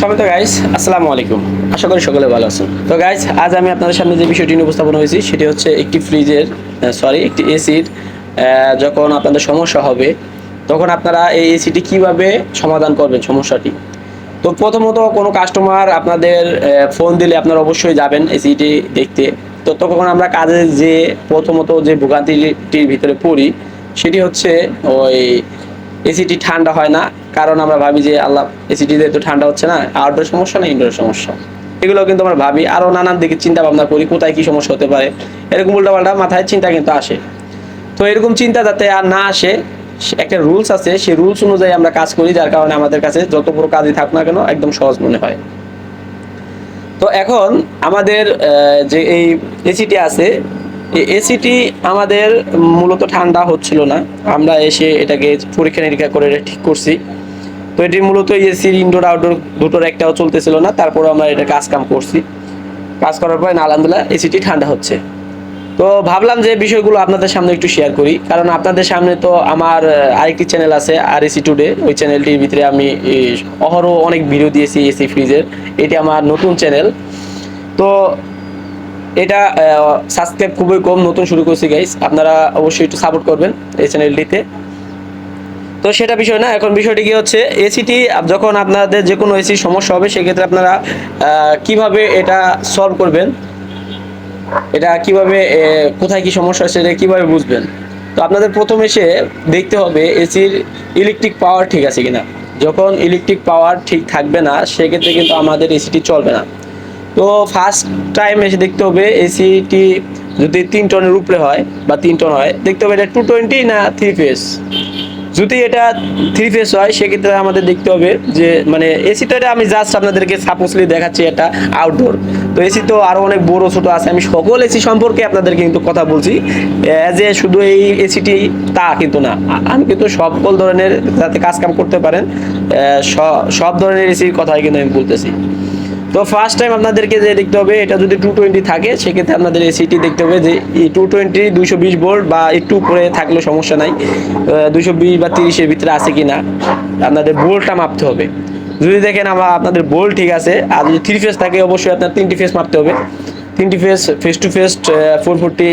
Samit guys আসসালামু আলাইকুম। আশা করি সকলে ভালো আছেন। তো গাইস আজ আমি আপনাদের সামনে যে বিষয়টি নিয়ে উপস্থাপন হয়েছি, সেটি হচ্ছে একটি ফ্রিজের সরি একটি এসির যখন আপনাদের সমস্যা হবে, তখন আপনারা এই এসিটি কীভাবে সমাধান করবেন সমস্যাটি? তো প্রথমত কোনো কাস্টমার আপনাদের ফোন দিলে আপনারা অবশ্যই যাবেন এসিটি দেখতে। তো তখন আমরা কাজে যে প্রথমত যে ভোগান্তিটির ভিতরে পড়ি, সেটি হচ্ছে ওই এসিটি ঠান্ডা হয় না কারণ আমরা ভাবি যে আল্লাহ এসিটি যেহেতু ঠান্ডা হচ্ছে না আউটডোর সমস্যা না ইনডোর সমস্যা? এগুলো কিন্তু আমরা ভাবি। আরও নানান দিকে চিন্তা ভাবনা করি, কোথায় কি সমস্যা হতে পারে। এরকম উল্টাপাল্টা মাথায় চিন্তা কিন্তু আসে। তো এরকম চিন্তা যাতে আর না আসে একটা রুলস আছে, সেই রুলস অনুযায়ী আমরা কাজ করি, যার কারণে আমাদের কাছে যত বড় কাজই থাক না কেন, একদম সহজ মনে হয়। তো এখন আমাদের যে এই এসিটি আছে, এই এসিটি আমাদের মূলত ঠান্ডা হচ্ছিল না। আমরা এসে এটাকে পরীক্ষা নিরীক্ষা করে ঠিক করছি। তো এটি মূলত এসির ইনডোর আউটডোর দুটোর একটাও চলতেছিল না তারপরে আমরা এটা কাজ কাম করছি। কাজ করার পরে আলহামদুলিল্লাহ এসিটি ঠান্ডা হচ্ছে। তো ভাবলাম যে বিষয়গুলো আপনাদের সামনে একটু শেয়ার করি কারণ আপনাদের সামনে তো আমার আরেকটি চ্যানেল আছে আর এসি টুডে ওই চ্যানেলটির ভিতরে আমি এই, অহরহ অনেক ভিডিও দিয়েছি এসি ফ্রিজের এটি আমার নতুন চ্যানেল তো এটা সাবস্ক্রাইব খুবই কম নতুন শুরু করছি গাইস আপনারা অবশ্যই একটু সাপোর্ট করবেন এই চ্যানেলটিতে তো সেটা বিষয় না, এখন বিষয়টি কি হচ্ছে এসিটি যখন আপনাদের যে কোনো এসির সমস্যা হবে, সেক্ষেত্রে আপনারা কীভাবে এটা সলভ করবেন? এটা কীভাবে কোথায় কি সমস্যা আছে সেটা কীভাবে বুঝবেন? তো আপনাদের প্রথম এসে দেখতে হবে এসির ইলেকট্রিক পাওয়ার ঠিক আছে কিনা। যখন ইলেকট্রিক পাওয়ার ঠিক থাকবে না, সেক্ষেত্রে কিন্তু আমাদের এসিটি চলবে না। তো ফার্স্ট টাইম এসে দেখতে হবে এসিটি যদি তিন টনের উপরে হয় বা তিন টন হয়, দেখতে হবে এটা টু টোয়েন্টি না থ্রি ফেস যদি এটা থ্রি ফেস হয়, সেক্ষেত্রে আমাদের দেখতে হবে যে মানে এসিটা আমি জাস্ট আপনাদেরকে সাপোজলি দেখাচ্ছি এটা আউটডোর তো এসি তো আরও অনেক বড়, ছোট আছে। আমি সকল এসি সম্পর্কে আপনাদেরকে কিন্তু কথা বলছি। অ্যাজ এ শুধু এই এসিটি তা কিন্তু না। আমি কিন্তু সকল ধরনের যাতে কাজ কাম করতে পারেন সব ধরনের এসির কথাই কিন্তু আমি বলতেছি। তো ফার্স্ট টাইম আপনাদেরকে যে দেখতে হবে, এটা যদি টু টোয়েন্টি থাকে, সেক্ষেত্রে আপনাদের এসিটি দেখতে হবে যে, এই টু টোয়েন্টি দুশো বিশ ভোল্ট বা একটু উপরে থাকলেও সমস্যা নাই দুশো বিশ বা তিরিশের ভিতরে আছে কি না আপনাদের ভোল্টটা মাপতে হবে। যদি দেখেন আমার আপনাদের বোল্ট ঠিক আছে, আর যদি থ্রি ফেস থাকে, অবশ্যই আপনার তিনটি ফেস মাপতে হবে। তিনটি phase phase two phase four forty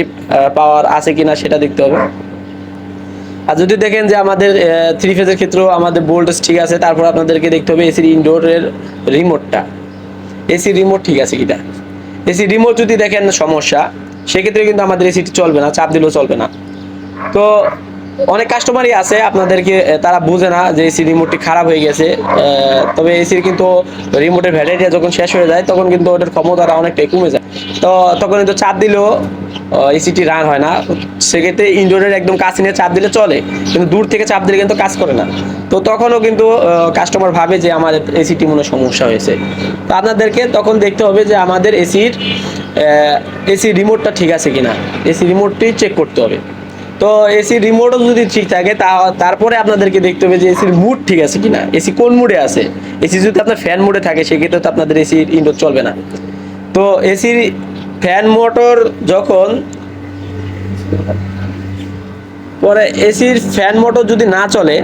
power আছে কি না সেটা দেখতে হবে। আর যদি দেখেন যে আমাদের থ্রি ফেজের ক্ষেত্রেও আমাদের ভোল্টেজ ঠিক আছে, তারপর আপনাদেরকে দেখতে হবে এসির ইনডোরের রিমোটটা এসি রিমোট ঠিক আছে কিটা এসি রিমোট যদি দেখেন সমস্যা, সেক্ষেত্রে কিন্তু আমাদের এসিটি চলবে না, চাপ দিলেও চলবে না। তো অনেক কাস্টমারই আছে, আপনাদেরকে তারা বুঝে না যে এসি রিমোটটি খারাপ হয়ে গেছে। তবে এসির কিন্তু রিমোটের ভ্যালিডিটি যখন শেষ হয়ে যায়, তখন কিন্তু ওটার ক্ষমতাটা অনেকটাই কমে যায়। তো তখন কিন্তু চাপ দিলেও এসিটি রান হয় না। সেক্ষেত্রে ইনডোরের একদম কাছে নিয়ে চাপ দিলে চলে, কিন্তু দূর থেকে চাপ দিলে কিন্তু কাজ করে না। তো তখনও কিন্তু কাস্টমার ভাবে যে আমাদের এসিটি মনে সমস্যা হয়েছে। তো আপনাদেরকে তখন দেখতে হবে যে আমাদের এসির এসি রিমোটটা ঠিক আছে কিনা। এসি রিমোটটি চেক করতে হবে। তো এসি রিমোটও যদি ঠিক থাকে, তা, তারপরে আপনাদেরকে দেখতে হবে যে এসির মুড ঠিক আছে কিনা। এসি কোন মুডে আছে? এসি যদি আপনার ফ্যান মুডে থাকে, সেক্ষেত্রে তো আপনাদের এসি ইনডোর চলবে না। তো এসির ফ্যান মোটর যখন, পরে এসির ফ্যান মোটর যদি না চলে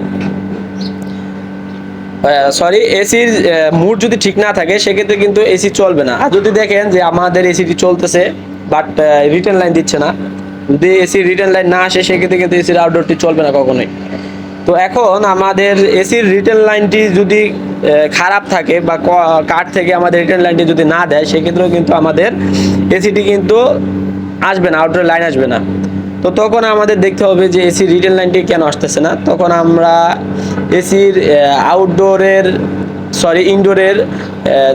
সরি এসির মুড যদি ঠিক না থাকে, সেক্ষেত্রে কিন্তু এসি চলবে না। আর যদি দেখেন যে আমাদের এসিটি চলতেছে বাট রিটার্ন লাইন দিচ্ছে না, যদি এসির রিটার্ন লাইন না আসে, সেক্ষেত্রে কিন্তু এসির আউটডোরটি চলবে না কখনোই। তো এখন আমাদের এসির রিটার্ন লাইনটি যদি খারাপ থাকে বা ক- কাঠ থেকে আমাদের রিটার্ন লাইনটি যদি না দেয়, সেক্ষেত্রেও কিন্তু আমাদের এসিটি কিন্তু আসবে না আউটডোর লাইন আসবে না। তো তখন আমাদের দেখতে হবে যে এসির রিটার্ন লাইনটি কেন আসতেছে না। তখন আমরা এসির আউটডোরের সরি ইনডোরের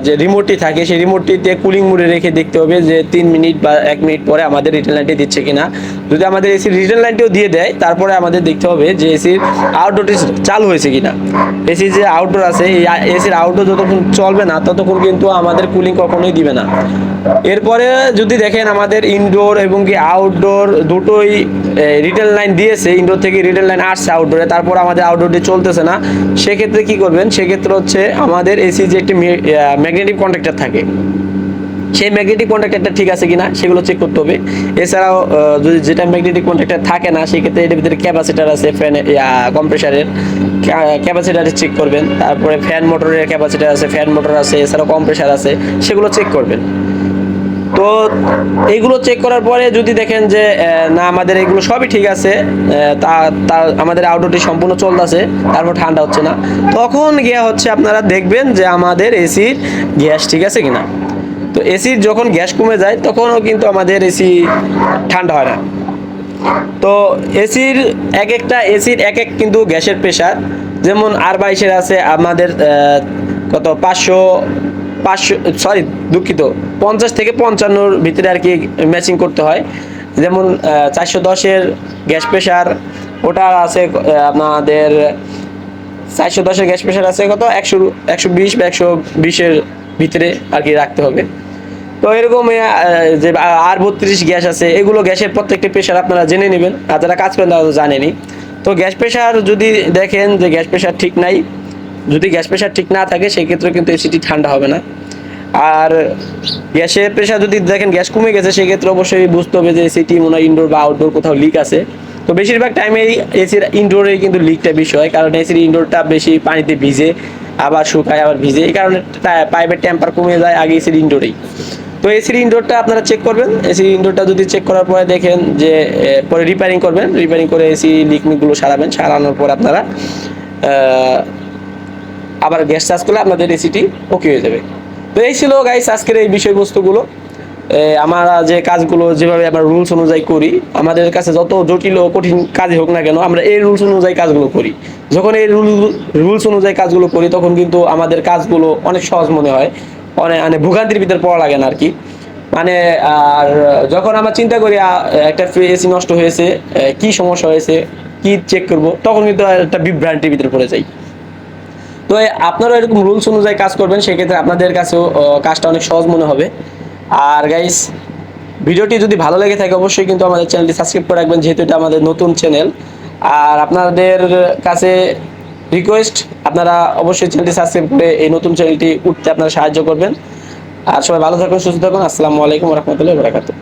যে রিমোটটি থাকে, সেই রিমোটটিতে কুলিং মোডে রেখে দেখতে হবে যে তিন মিনিট বা এক মিনিট পরে আমাদের রিটেল লাইনটি দিচ্ছে কিনা। যদি আমাদের এসির রিটেল লাইনটিও দিয়ে দেয়, তারপরে আমাদের দেখতে হবে যে এসির আউটডোরটি চালু হয়েছে কিনা। এসি যে আউটডোর আছে, এই এসির আউটডোর যতক্ষণ চলবে না, ততক্ষণ কিন্তু আমাদের কুলিং কখনোই দিবে না। এরপরে যদি দেখেন আমাদের ইনডোর এবং কি আউটডোর দুটোই রিটেল লাইন দিয়েছে ইনডোর থেকে রিটেল লাইন আসছে আউটডোরে তারপর আমাদের আউটডোরটি চলতেছে না। সেক্ষেত্রে কি করবেন? সেক্ষেত্রে হচ্ছে আমাদের এসি যে একটি ম্যাগনেটিক কন্ট্রাক্টর থাকে। সেই ম্যাগনেটিক কন্ট্রাক্টরটা ঠিক আছে কিনা সেগুলো চেক করতে হবে। এছাড়াও যদি যেটা ম্যাগনেটিক কন্ট্রাক্টর থাকে না, সেক্ষেত্রে এটার ভিতরে ক্যাপাসিটার আছে ফ্যান কম্প্রেসারের ক্যাপাসিটার চেক করবেন। তারপরে ফ্যান মোটরের ক্যাপাসিটার আছে ফ্যান মোটর আছে, এছাড়াও কম্প্রেসার আছে, সেগুলো চেক করবেন। তো এইগুলো চেক করার পরে যদি দেখেন যে না, আমাদের এগুলো সবই ঠিক আছে তা তা আমাদের আউটডোরটি সম্পূর্ণ চলতেছে, তারপর ঠান্ডা হচ্ছে না, তখন গিয়া হচ্ছে আপনারা দেখবেন যে আমাদের এসির গ্যাস ঠিক আছে কিনা। তো এসির যখন গ্যাস কমে যায়, তখনও কিন্তু আমাদের এসি ঠান্ডা হয় না। তো এসির এক একটা, এসির এক এক কিন্তু গ্যাসের প্রেশার যেমন আর বাইশের আছে, আমাদের কত, পাঁচশো পাঁচশো সরি দুঃখিত, পঞ্চাশ থেকে পঞ্চান্নর ভিতরে আর কি ম্যাচিং করতে হয়। যেমন চারশো দশের গ্যাস প্রেশার ওটা আছে আপনাদের চারশো দশের গ্যাস প্রেশার আছে কত? একশো একশো বিশ বা একশো বিশের ভিতরে আর কি রাখতে হবে। তো এরকম যে আর বত্রিশ গ্যাস আছে, এগুলো গ্যাসের প্রত্যেকটি প্রেশার আপনারা জেনে নেবেন। আর যারা কাজ করেন তারা তো জানেনই। তো গ্যাস প্রেশার যদি দেখেন যে গ্যাস প্রেশার ঠিক নাই যদি গ্যাস প্রেশার ঠিক না থাকে সেক্ষেত্রে কিন্তু এসিটি ঠান্ডা হবে না। আর গ্যাসের প্রেশার যদি দেখেন গ্যাস কমে গেছে সেক্ষেত্রে অবশ্যই বুঝতে হবে যে এসিটি মনে হয় ইনডোর বা আউটডোর কোথাও লিক আছে। তো বেশিরভাগ টাইমেই এসির ইনডোরে কিন্তু লিকটা বেশি হয়, কারণ এসির ইনডোরটা বেশি পানিতে ভিজে, আবার শুকায়, আবার ভিজে, এই কারণে পাইপের টেম্পার কমে যায় আগে এসির ইনডোরেই তো এসির ইনডোরটা আপনারা চেক করবেন। এসির ইনডোরটা যদি চেক করার পরে দেখেন যে পরে রিপেয়ারিং করবেন। রিপেয়ারিং করে এসি লিকমিকগুলো সারাবেন, সারানোর পর আপনারা আবার গ্যাস চার্জ করলে আপনাদের এসিটি ওকে হয়ে যাবে। তো এই ছিল গাইস আজকের এই বিষয়বস্তুগুলো। আমরা যে কাজগুলো যেভাবে আমরা রুলস অনুযায়ী করি, আমাদের কাছে যত জটিল ও কঠিন কাজই হোক না কেন, আমরা এই রুলস অনুযায়ী কাজগুলো করি। যখন এই রুল রুলস অনুযায়ী কাজগুলো করি, তখন কিন্তু আমাদের কাজগুলো অনেক সহজ মনে হয়। অনেক মানে ভোগান্তির ভিতরে পড়া লাগে না আর কি মানে আর যখন আমরা চিন্তা করি একটা এসি নষ্ট হয়েছে কি সমস্যা হয়েছে, কি চেক করব, তখন কিন্তু একটা বিভ্রান্তির ভিতরে পড়ে যাই। তো আপনারা এরকম রুলস অনুযায়ী কাজ করবেন, সেক্ষেত্রে আপনাদের কাছেও কাজটা অনেক সহজ মনে হবে। আর গাইস ভিডিওটি যদি ভালো লেগে থাকে, অবশ্যই কিন্তু আমাদের চ্যানেলটি সাবস্ক্রাইব করে রাখবেন, যেহেতু এটা আমাদের নতুন চ্যানেল আর আপনাদের কাছে রিকোয়েস্ট আপনারা অবশ্যই চ্যানেলটি সাবস্ক্রাইব করে এই নতুন চ্যানেলটি উঠতে আপনারা সাহায্য করবেন। আর সবাই ভালো থাকুন, সুস্থ থাকুন। আসসালামু আলাইকুম রহমতুল্লাহ বরাকাতুহ।